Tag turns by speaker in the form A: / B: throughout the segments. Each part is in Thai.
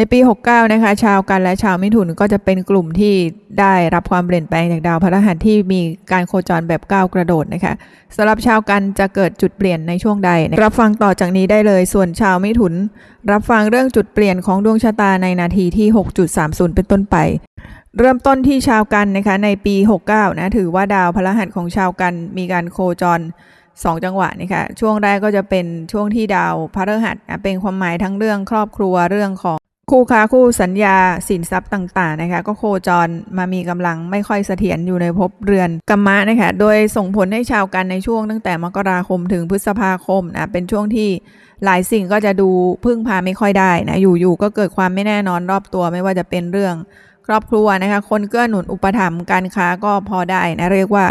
A: ในปี 69 นะคะ ชาวกันและชาวมิถุนก็จะเป็นกลุ่มที่ได้รับความเปลี่ยนแปลงจากดาวพฤหัสที่มีการโคจรแบบก้าวกระโดดนะคะสำหรับชาวกันจะเกิดจุดเปลี่ยนในช่วงใด รับฟังต่อจากนี้ได้เลย ส่วนชาวมิถุน รับฟังเรื่องจุดเปลี่ยนของดวงชะตาในนาทีที่ 6.30 เป็นต้นไป เริ่มต้นที่ชาวกันนะคะในปี 69 นะถือว่าดาวพฤหัสของชาวกันมีการโคจรสองจังหวะนี่ค่ะช่วงแรกก็จะเป็นช่วงที่ดาวพฤหัสเป็นความหมายทั้งเรื่องครอบครัวเรื่องของ คู่ค้าคู่สัญญาสินทรัพย์ต่าง ๆ นะคะ ก็โคจรมามีกำลังไม่ค่อยเสถียรอยู่ในภพเรือนกัมมะนะคะ โดยส่งผลให้ชาวกันในช่วงตั้งแต่มกราคมถึงพฤษภาคมนะเป็นช่วงที่หลายสิ่งก็จะดูพึ่งพาไม่ค่อยได้นะอยู่ๆก็เกิดความไม่แน่นอนรอบตัวไม่ว่าจะเป็นเรื่อง ครอบครัวนะคะ คนเกื้อหนุนอุปถัมภ์การค้าก็พอได้นะเรียกว่า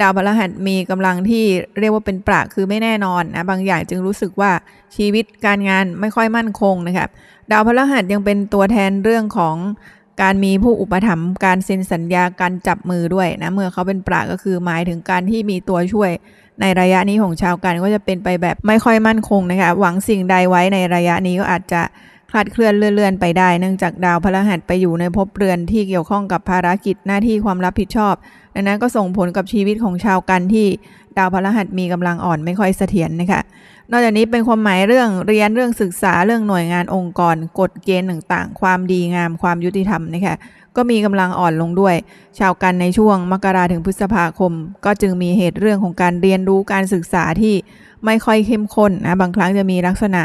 A: ดาวพฤหัสมีกำลังที่เรียกว่าเป็นประคือไม่แน่นอนนะบางอย่างจึงรู้สึกว่าชีวิตการงานไม่ค่อยมั่นคงนะครับดาวพฤหัสยังเป็นตัวแทนเรื่องของการมีผู้อุปถัมภ์การเซ็นสัญญาการจับมือด้วยนะเมื่อเขาเป็นประก็คือหมายถึงการที่มีตัวช่วย ในระยะนี้ของชาวกันก็จะเป็นไปแบบไม่ค่อยมั่นคงนะคะหวังสิ่งใดไว้ในระยะนี้ก็อาจจะ คลาดเคลื่อนเลื่อนๆไปได้ เนื่องจากดาวพฤหัสไปอยู่ในภพเรือนที่เกี่ยวข้องกับภารกิจหน้าที่ความรับผิดชอบ ดังนั้นก็ส่งผลกับชีวิตของชาวกันที่ดาวพฤหัสมีกำลังอ่อนไม่ค่อยเสถียรนะคะ นอกจากนี้เป็นความหมายเรื่องเรียนเรื่องศึกษาเรื่องหน่วยงานองค์กร กฎเกณฑ์ต่างๆ ความดีงามความยุติธรรมนะคะ ก็มีกำลังอ่อนลงด้วย ชาวกันในช่วงมกราถึงพฤษภาคม ก็จึงมีเหตุเรื่องของการเรียนรู้การศึกษาที่ไม่ค่อยเข้มข้นนะบางครั้งจะมีลักษณะ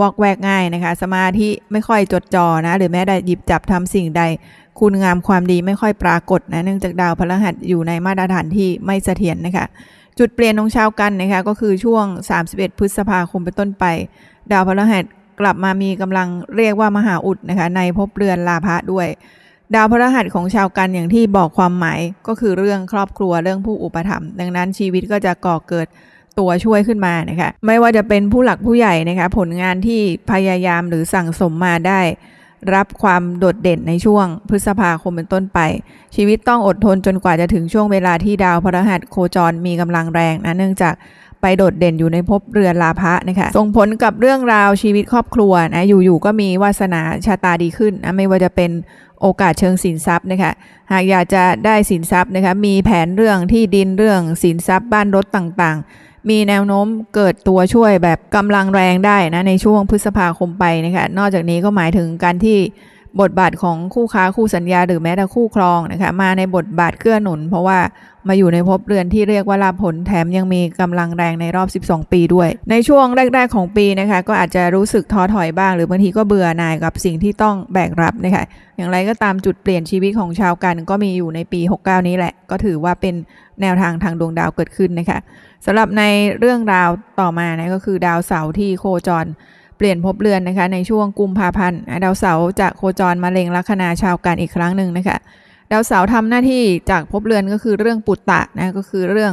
A: วอกแวกง่ายนะคะ สมาธิไม่ค่อยจดจ่อนะ หรือแม้แต่หยิบจับทำสิ่งใด คุณงามความดีไม่ค่อยปรากฏนะเนื่องจากดาวพฤหัสอยู่ในมาตรฐานที่ไม่เสถียรนะคะ จุดเปลี่ยนของชาวกันนะคะก็คือช่วง 31 พฤษภาคมเป็นต้นไป ดาวพฤหัสกลับมามีกำลังเรียกว่ามหาอุดนะคะในภพเรือนลาภะด้วย ดาวพฤหัสของชาวกันอย่างที่บอกความหมายก็คือเรื่องครอบครัวเรื่องผู้อุปถัมภ์ดังนั้นชีวิตก็จะก่อเกิดตัวช่วยขึ้นมานะคะไม่ว่าจะเป็นผู้หลักผู้ใหญ่นะคะผลงานที่พยายามหรือสั่งสมมาได้ รับความโดดเด่นในช่วงพฤษภาคมเป็นต้นไป ชีวิตต้องอดทนจนกว่าจะถึงช่วงเวลาที่ดาวพฤหัสโคจรมีกำลังแรงนะเนื่องจาก ไปโดดเด่นอยู่ในภพเรือนลาภะนะคะส่งผลกับเรื่องราวชีวิตครอบครัวนะอยู่ๆก็มีวาสนาชะตาดีขึ้นนะไม่ว่าจะเป็นโอกาสเชิงสินทรัพย์นะคะหากอยากจะได้สินทรัพย์นะคะมีแผนเรื่องที่ดินเรื่องสินทรัพย์บ้านรถต่างๆมีแนวโน้มเกิดตัวช่วยแบบกำลังแรงได้นะในช่วงพฤษภาคมไปนะคะ นอกจากนี้ก็หมายถึงการที่ บทบาทของคู่ค้าคู่สัญญาหรือแม้แต่คู่ครองนะคะมาในบทบาทเกื้อหนุน เพราะว่ามาอยู่ในภพเรือนที่เรียกว่าลาภผลแถมยังมีกำลังแรงในรอบ 12 ปีด้วย ในช่วงแรก ๆ ของปีนะคะก็อาจจะรู้สึกท้อถอยบ้าง หรือบางทีก็เบื่อหน่ายกับสิ่งที่ต้องแบกรับนะคะอย่างไรก็ตามจุดเปลี่ยนชีวิตของชาวกัน ก็มีอยู่ในปี 69 นี้แหละ ก็ถือว่าเป็นแนวทางทางดวงดาวเกิดขึ้นนะคะสำหรับในเรื่องราวต่อมานะก็คือดาวเสาร์ที่โคจร เปลี่ยนภพเรือนนะคะในช่วงกุมภาพันธ์ดาวเสาร์จะโคจรมาเล็งลัคนาชาวกันอีกครั้งหนึ่งนะคะดาวเสาร์ทำหน้าที่จากภพเรือนก็คือเรื่องปุตตะนะก็คือเรื่อง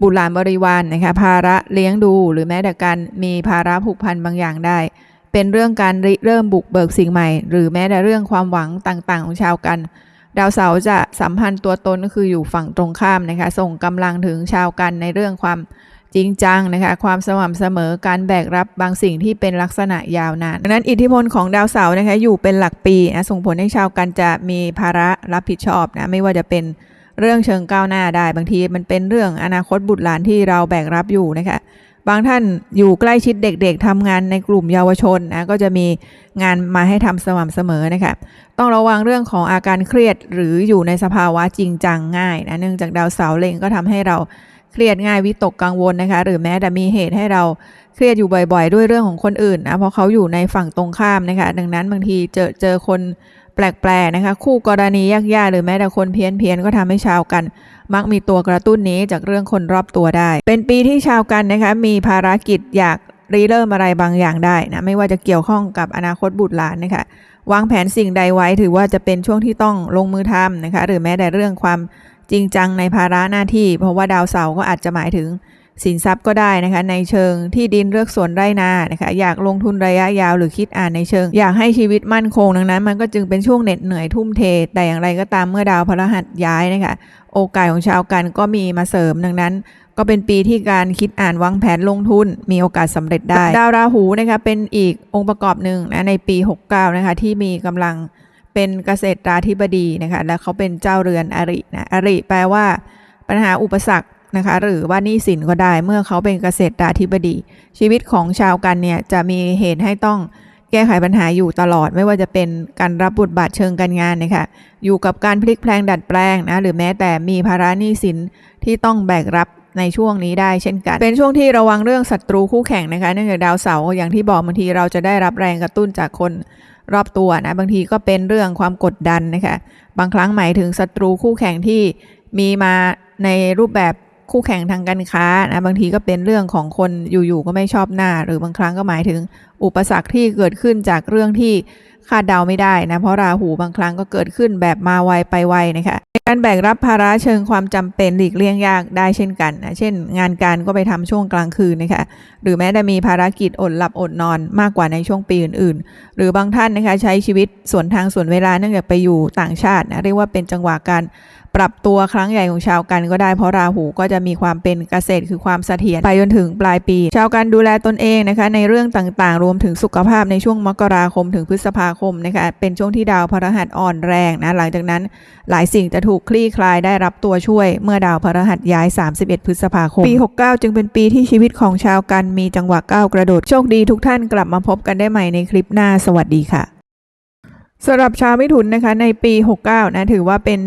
A: บุตรหลานบริวารนนะคะภาระเลี้ยงดูหรือแม้แต่การมีภาระผูกพันบางอย่างได้ เป็นเรื่องการริเริ่มบุกเบิกสิ่งใหม่ หรือแม้แต่เรื่องความหวังต่างๆ ของชาวกัน ดาวเสาร์จะสัมพันธ์ตัวตนก็คืออยู่ฝั่งตรงข้ามนะคะส่งกำลังถึงชาวกันในเรื่องความ จริงจังนะคะความสม่ำเสมอการแบกรับบางสิ่งที่เป็นลักษณะยาวนานดังนั้นอิทธิพลของดาวเสาร์นะคะอยู่เป็นหลักปีนะส่งผลให้ชาวกันจะมีภาระรับผิดชอบนะไม่ว่าจะเป็นเรื่องเชิงก้าวหน้าได้ บางทีมันเป็นเรื่องอนาคตบุตรหลานที่เราแบกรับอยู่นะคะบางท่านอยู่ใกล้ชิดเด็กๆทำงานในกลุ่มเยาวชนนะก็จะมีงานมาให้ทำสม่ำเสมอนะคะต้องระวังเรื่องของอาการเครียดหรืออยู่ในสภาวะจริงจังง่ายนะเนื่องจากดาวเสาร์เล็งก็ทำให้เรา เครียดง่ายวิตกกังวลนะคะ หรือแม้แต่มีเหตุให้เราเครียดอยู่บ่อย ๆ ด้วยเรื่องของคนอื่นนะเพราะเขาอยู่ในฝั่งตรงข้ามนะคะ ดังนั้นบางทีเจอเจอคนแปลกๆนะคะ คู่กรณียากๆหรือแม้แต่คนเพี้ยนๆก็ทำให้ชาวกัน มักมีตัวกระตุ้นนี้จากเรื่องคนรอบตัวได้ เป็นปีที่ชาวกันนะคะ มีภารกิจอยากรีเริ่มอะไรบางอย่างได้นะไม่ว่าจะเกี่ยวข้องกับอนาคตบุตรหลานนะคะวางแผนสิ่งใดไว้ถือว่าจะเป็นช่วงที่ต้องลงมือทำนะคะ หรือแม้แต่เรื่องความ จริงจังในภาระหน้าที่ เพราะว่าดาวเสาร์ก็อาจจะหมายถึงสินทรัพย์ก็ได้นะคะ ในเชิงที่ดินเลือกสวนไร่นานะคะ อยากลงทุนระยะยาวหรือคิดอ่านในเชิง อยากให้ชีวิตมั่นคงดังนั้น มันก็จึงเป็นช่วงเหน็ดเหนื่อยทุ่มเท แต่อย่างไรก็ตามเมื่อดาวพฤหัสย้ายนะคะ โอกาสของชาวกันก็มีมาเสริมดังนั้น ก็เป็นปีที่การคิดอ่านวางแผนลงทุน มีโอกาสสำเร็จได้ ดาวราหูนะคะเป็นอีกองค์ประกอบหนึ่งนะในปี 69นะคะที่มีกำลัง เป็นเกษตราธิบดีนะคะและเขาเป็นเจ้าเรือนอรินะอริแปลว่า ปัญหาอุปสรรคนะคะหรือว่านี้สินก็ได้เมื่อเขาเป็นเกษตราธิบดี ชีวิตของชาวกันเนี่ยจะมีเหตุให้ต้องแก้ไขปัญหาอยู่ตลอด ไม่ว่าจะเป็นการรับบทบาทเชิงการงานนะคะอยู่กับการพลิกแพลงดัดแปลงนะหรือแม้แต่มีภาระหนี้สินที่ต้องแบกรับในช่วงนี้ได้เช่นกัน เป็นช่วงที่ระวังเรื่องศัตรูคู่แข่งนะคะเนื่องจากดาวเสาร์อย่างที่บอกบางทีเราจะได้รับแรงกระตุ้นจากคน รอบตัวนะบางทีก็เป็นเรื่องความกดดันนะคะบางครั้งหมายถึงศัตรูคู่แข่งที่มีมาในรูปแบบคู่แข่งทางการค้านะบางทีก็เป็นเรื่องของคนอยู่ๆก็ไม่ชอบหน้า หรือบางครั้งก็หมายถึงอุปสรรคที่เกิดขึ้นจากเรื่องที่ คาดเดาไม่ได้นะเพราะราหูบางครั้งก็เกิดขึ้นแบบมาไวไปไวนะคะในการแบกรับภาระเชิงความจำเป็นหลีกเลี่ยงยากได้เช่นกันนะเช่น งานการก็ไปทำช่วงกลางคืนนะคะหรือแม้แต่มีภารกิจอดหลับอดนอนมากกว่าในช่วงปีอื่นๆ หรือบางท่านนะคะใช้ชีวิตส่วนทางส่วนเวลาเนื่องจากไปอยู่ต่างชาตินะเรียกว่าเป็นจังหวะการ ปรับตัวครั้งใหญ่ของชาวกันก็ได้เพราะราหูก็จะมีความเป็นเกษตรคือความเสถียรไปจนถึงปลายปี ชาวกันดูแลตนเองนะคะในเรื่องต่างๆ รวมถึงสุขภาพในช่วงมกราคมถึงพฤษภาคมนะคะเป็นช่วงที่ดาวพฤหัสอ่อนแรงนะหลังจากนั้นหลายสิ่งจะถูกคลี่คลายได้รับตัวช่วย เมื่อดาวพฤหัสย้าย 31 พฤษภาคม ปี 69 จึงเป็นปีที่ชีวิตของชาวกันมีจังหวะก้าวกระโดดโชคดีทุกท่านกลับมาพบกันได้ใหม่ในคลิปหน้าสวัสดีค่ะสำหรับชาวมิถุนนะคะในปี 69 นะถือว่าเป็น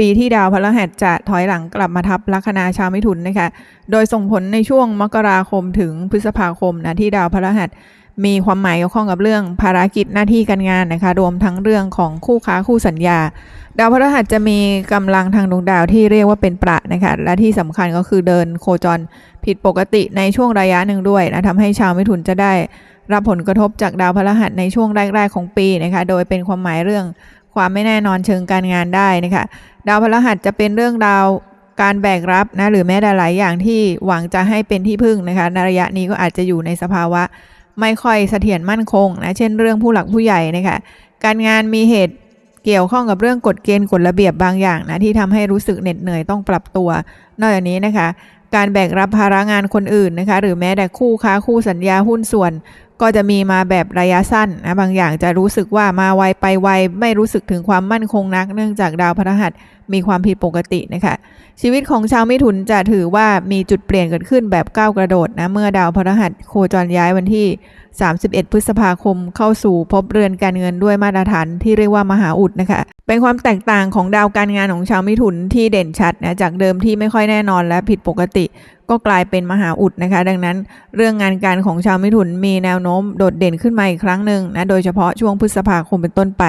A: ปีที่ดาวพฤหัสจะถอยหลังกลับมาทับลัคนาชาวมิถุนนะคะ โดยส่งผลในช่วงมกราคมถึงพฤษภาคมนะที่ดาวพฤหัสมีความหมายเกี่ยวข้องกับเรื่องภารกิจหน้าที่การงานนะคะ รวมทั้งเรื่องของคู่ค้าคู่สัญญา ดาวพฤหัสจะมีกำลังทางดวงดาวที่เรียกว่าเป็นประนะคะ และที่สำคัญก็คือเดินโคจรผิดปกติในช่วงระยะหนึ่งด้วยนะทำให้ชาวมิถุนจะได้รับผลกระทบจากดาวพฤหัสในช่วงแรกๆของปีนะคะ โดยเป็นความหมายเรื่อง ความไม่แน่นอนเชิงการงานได้นะคะดาวพฤหัสจะเป็นเรื่องดาวการแบกรับนะหรือแม้แต่หลายอย่างที่หวังจะให้เป็นที่พึ่งนะคะในระยะนี้ก็อาจจะอยู่ในสภาวะ ไม่ค่อยเสถียรมั่นคงนะเช่นเรื่องผู้หลักผู้ใหญ่นะคะการงานมีเหตุเกี่ยวข้องกับเรื่องกฎเกณฑ์กฎระเบียบ บางอย่างนะที่ทำให้รู้สึกเหน็ดเหนื่อยต้องปรับตัว นอกจากนี้นะคะ การแบกรับภาระงานคนอื่นนะคะ หรือแม้แต่คู่ค้าคู่สัญญาหุ้นส่วน ก็จะมีมาแบบระยะสั้นนะบางอย่างจะรู้สึกว่ามาไวไปไวไม่รู้สึกถึงความมั่นคงนัก เนื่องจากดาวพฤหัสมีความผิดปกตินะคะชีวิตของชาวมิถุนจะถือว่ามีจุดเปลี่ยนเกิดขึ้นแบบก้าวกระโดดนะเมื่อดาวพฤหัสโคจรย้ายวันที่ 31 พฤษภาคมเข้าสู่พบเรือนการเงินด้วยมาตรฐานที่เรียกว่ามหาอุดนะคะ เป็นความแตกต่างของดาวการงานของชาวมิถุนที่เด่นชัดนะจากเดิมที่ไม่ค่อยแน่นอนและผิดปกติ ก็กลายเป็นมหาอุดนะคะ ดังนั้นเรื่องงานการของชาวมิถุนมีแนวโน้มโดดเด่นขึ้นมาอีกครั้งหนึ่งนะโดยเฉพาะช่วงพฤษภาคมเป็นต้นไป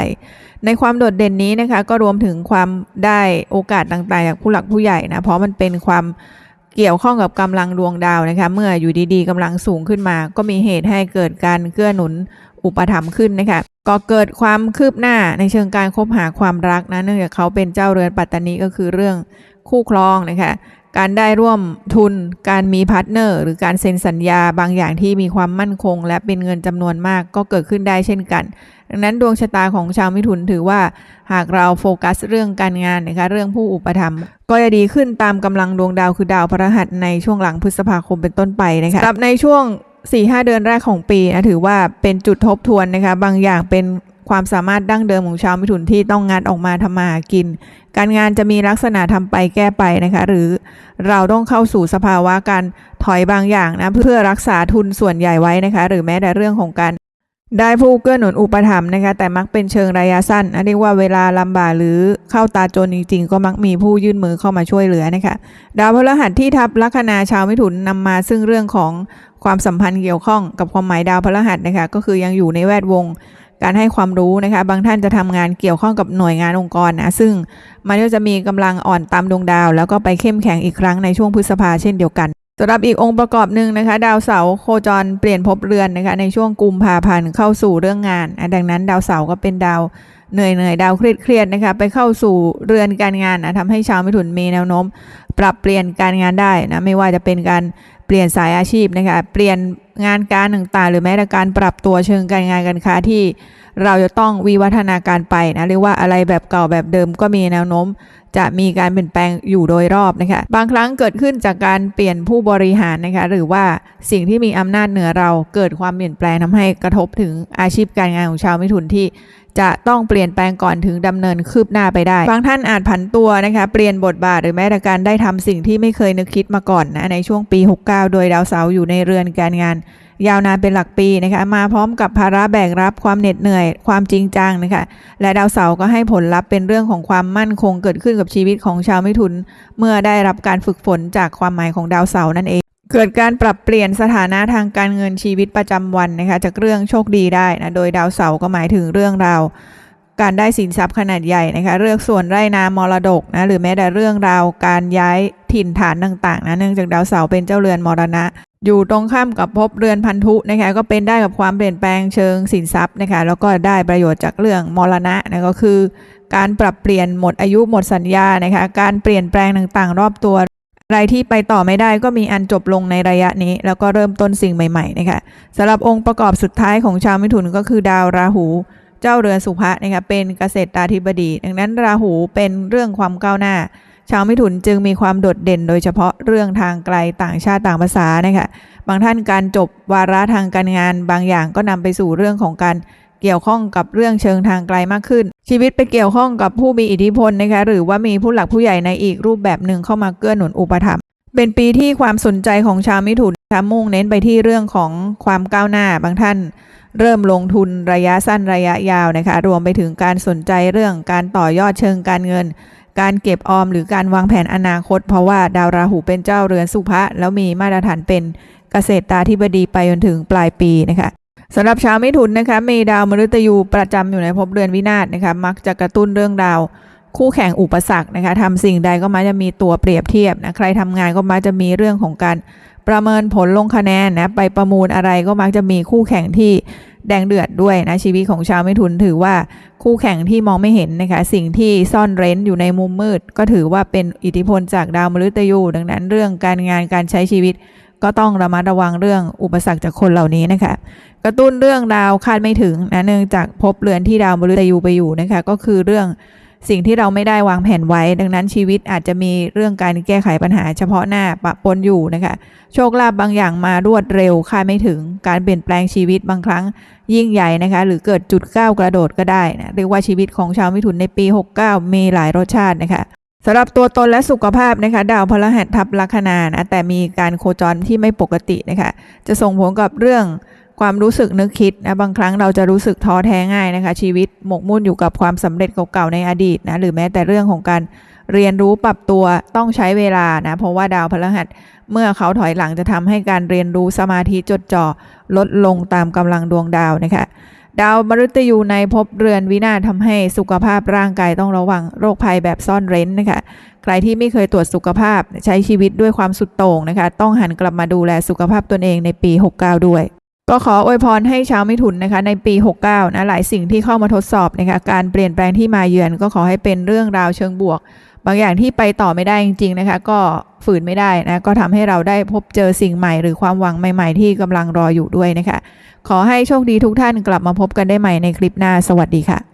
A: ในความโดดเด่นนี้นะคะก็รวมถึงความได้โอกาสต่างๆจากผู้หลักผู้ใหญ่นะเพราะมันเป็นความเกี่ยวข้องกับกำลังดวงดาวนะคะ เมื่ออยู่ดีๆกำลังสูงขึ้นมา ก็มีเหตุให้เกิดการเกื้อหนุน อุปถัมภ์ขึ้นนะคะก็เกิดความคืบหน้าในเชิงการคบหาความรักนะเนื่องจากเขาเป็นเจ้าเรือนปัตตานีก็คือเรื่องคู่ครองนะคะการได้ร่วมทุนการมีพาร์ทเนอร์หรือการเซ็นสัญญาบางอย่างที่มีความมั่นคง และเป็นเงินจำนวนมากก็เกิดขึ้นได้เช่นกัน ดังนั้นดวงชะตาของชาวมิถุนถือว่า หากเราโฟกัสเรื่องการงานนะคะเรื่องผู้อุปถัมภ์ก็จะดีขึ้นตามกำลังดวงดาวคือดาวพฤหัสในช่วงหลังพฤษภาคมเป็นต้นไปนะคะสำหรับในช่วง 4-5เดือนแรกของปีนะถือว่าเป็นจุดทบทวนนะคะ บางอย่างเป็นความสามารถดั้งเดิมของชาวมิถุนที่ต้องงานออกมาทำมาหากิน การงานจะมีลักษณะทำไปแก้ไปนะคะ หรือเราต้องเข้าสู่สภาวะการถอยบางอย่างนะเพื่อรักษาทุนส่วนใหญ่ไว้นะคะ หรือแม้แต่เรื่องของการได้ผู้เกื้อหนุนอุปถัมภ์นะคะ แต่มักเป็นเชิงระยะสั้นนเรียกว่าเวลาลำบากหรือเข้าตาจนจริงๆ ก็มักมีผู้ยื่นมือเข้ามาช่วยเหลือนะคะ ดาวพฤหัสที่ทับลัคนาชาวมิถุนนำมาซึ่งเรื่องของ ความสัมพันธ์เกี่ยวข้องกับความหมายดาวพฤหัสนะคะก็คือยังอยู่ในแวดวงการให้ความรู้นะคะบางท่านจะทำงานเกี่ยวข้องกับหน่วยงานองค์กรนะซึ่งมันก็จะมีกำลังอ่อนตามดวงดาว แล้วก็ไปเข้มแข็งอีกครั้งในช่วงพฤษภาเช่นเดียวกันสำหรับอีกองค์ประกอบหนึ่งนะคะ ดาวเสาร์โคจรเปลี่ยนภพเรือนนะคะในช่วงกุมภาพันธ์เข้าสู่เรื่องงานอะดังนั้นดาวเสาร์ก็เป็นดาวเหนื่อยเหนื่อยดาวเครียดเครียดนะคะไปเข้าสู่เรือนการงานนะทำให้ชาวมิถุนมีแนวโน้ม ปรับเปลี่ยนการงานได้นะไม่ว่าจะเป็นการ เปลี่ยนสายอาชีพนะคะ เปลี่ยนงานการต่างๆ หรือแม้แต่การปรับตัวเชิงการงานการค้าที่เราจะต้องวิวัฒนาการไปนะเรียกว่าอะไรแบบเก่าแบบเดิมก็มีแนวโน้ม จะมีการเปลี่ยนแปลงอยู่โดยรอบนะคะบางครั้งเกิดขึ้นจากการเปลี่ยนผู้บริหารนะคะหรือว่าสิ่งที่มีอำนาจเหนือเราเกิดความเปลี่ยนแปลงทำให้กระทบถึงอาชีพการงานของชาวมิถุนที่จะต้องเปลี่ยนแปลงก่อนถึงดำเนินคืบหน้าไปได้ บางท่านอาจผันตัวนะคะเปลี่ยนบทบาทหรือแม้แต่การได้ทำสิ่งที่ไม่เคยนึกคิดมาก่อนนะในช่วงปี 69 โดยดาวเสาร์อยู่ในเรือนการงาน ยาวนานเป็นหลักปีนะคะมาพร้อมกับภาระแบกรับความเหน็ดเหนื่อย ความจริงจังนะคะและดาวเสาร์ก็ให้ผลลัพธ์เป็นเรื่องของความมั่นคงเกิดขึ้นกับชีวิตของชาวมิถุน เมื่อได้รับการฝึกฝนจากความหมายของดาวเสาร์นั่นเอง เกิดการปรับเปลี่ยนสถานะทางการเงินชีวิตประจำวันนะคะจากเรื่องโชคดีได้นะโดยดาวเสาร์ก็หมายถึงเรื่องราว การได้สินทรัพย์ขนาดใหญ่นะคะ เรื่องส่วนไร่นามรดกนะหรือแม้แต่เรื่องราวการย้ายถิ่นฐานต่างๆนะเนื่องจากดาวเสาร์เป็นเจ้าเรือนมรณะ อยู่ตรงข้ามกับภพเรือนพันธุนะคะก็เป็นได้กับความเปลี่ยนแปลงเชิงสินทรัพย์นะคะแล้วก็ได้ประโยชน์จากเรื่องมรณะนะก็คือ การปรับเปลี่ยนหมดอายุหมดสัญญานะคะการเปลี่ยนแปลงต่างๆ รอบตัวอะไรที่ไปต่อไม่ได้ก็มีอันจบลงในระยะนี้ แล้วก็เริ่มต้นสิ่งใหม่ๆนะคะสำหรับองค์ประกอบสุดท้ายของชาวมิถุนก็คือดาวราหู เจ้าเรือนสุภะนะคะเป็นเกษตราธิบดี ดังนั้นราหูเป็นเรื่องความก้าวหน้า ชาวมิถุนจึงมีความโดดเด่นโดยเฉพาะเรื่องทางไกลต่างชาติต่างภาษานะคะบางท่านการจบวาระทางการงาน บางอย่างก็นำไปสู่เรื่องของการเกี่ยวข้องกับเรื่องเชิงทางไกลมากขึ้น ชีวิตไปเกี่ยวข้องกับผู้มีอิทธิพลนะคะหรือว่ามีผู้หลักผู้ใหญ่ในอีกรูปแบบหนึ่งเข้ามาเกื้อหนุนอุปถัมภ์เป็นปีที่ความสนใจของชาวมิถุน คะมุ่งเน้นไปที่เรื่องของความก้าวหน้าบางท่านเริ่มลงทุนระยะสั้นระยะยาวนะคะ รวมไปถึงการสนใจเรื่องการต่อยอดเชิงการเงิน การเก็บออมหรือการวางแผนอนาคต เพราะว่าดาวราหูเป็นเจ้าเรือนสุภะแล้วมีมาตรฐานเป็นเกษตรตาธิบดีไปจนถึงปลายปีนะคะสำหรับชาวมิถุนนะคะมีดาวมฤตยูประจำอยู่ในภพเรือนวินาศนะคะมักจะกระตุ้นเรื่องราวคู่แข่งอุปสรรคนะคะทำสิ่งใดก็มักจะมีตัวเปรียบเทียบนะใครทำงานก็มักจะมีเรื่องของการ ประเมินผลลงคะแนนนะไปประมูลอะไรก็มักจะมีคู่แข่งที่แดงเดือดด้วยนะชีวิตของชาวมิถุนถือว่าคู่แข่งที่มองไม่เห็นนะคะสิ่งที่ซ่อนเร้นอยู่ในมุมมืด ก็ถือว่าเป็นอิทธิพลจากดาวมฤตยู ดังนั้นเรื่องการงานการใช้ชีวิต ก็ต้องระมัดระวังเรื่องอุปสรรคจากคนเหล่านี้นะคะกระตุ้นเรื่องดาวคาดไม่ถึงนะเนื่องจากพบเรือนที่ดาวมฤตยูไปอยู่นะคะก็คือเรื่อง สิ่งที่เราไม่ได้วางแผนไว้ ดังนั้นชีวิตอาจจะมีเรื่องการแก้ไขปัญหาเฉพาะหน้าปะปนอยู่นะคะโชคลาภบางอย่างมารวดเร็วคาดไม่ถึงการเปลี่ยนแปลงชีวิตบางครั้งยิ่งใหญ่นะคะหรือเกิดจุดก้าวกระโดดก็ได้นะเรียกว่าชีวิตของชาวมิถุนในปี 69 มีหลายรสชาตินะคะสำหรับตัวตนและสุขภาพนะคะดาวพฤหัสทับลัคนานะแต่มีการโคจรที่ไม่ปกตินะคะจะส่งผลกับเรื่อง ความรู้สึกนึกคิดนะบางครั้งเราจะรู้สึกท้อแท้ง่ายนะคะ ชีวิตหมกมุ่นอยู่กับความสำเร็จเก่าๆในอดีตนะหรือแม้แต่เรื่องของการเรียนรู้ปรับตัวต้องใช้เวลานะเพราะว่าดาวพฤหัสเมื่อเขาถอยหลังจะทำให้การเรียนรู้สมาธิจดจ่อลดลงตามกำลังดวงดาวนะคะดาวมฤตยูในภพเรือนวินาศทำให้สุขภาพร่างกายต้องระวังโรคภัยแบบซ่อนเร้นนะคะ ใครที่ไม่เคยตรวจสุขภาพใช้ชีวิตด้วยความสุดโต่งนะคะ ต้องหันกลับมาดูแลสุขภาพตนเองในปี 69 ด้วย ก็ขออวยพรให้ชาวมิถุนนะคะในปี 69นะหลายสิ่งที่เข้ามาทดสอบนะคะการเปลี่ยนแปลงที่มาเยือน ก็ขอให้เป็นเรื่องราวเชิงบวก บางอย่างที่ไปต่อไม่ได้จริง ๆนะคะ ก็ฝืนไม่ได้นะก็ทำให้เราได้พบเจอสิ่งใหม่ หรือความหวังใหม่ ๆ ที่กำลังรออยู่ด้วยนะคะ ขอให้โชคดีทุกท่านกลับมาพบกันได้ใหม่ในคลิปหน้าสวัสดีค่ะ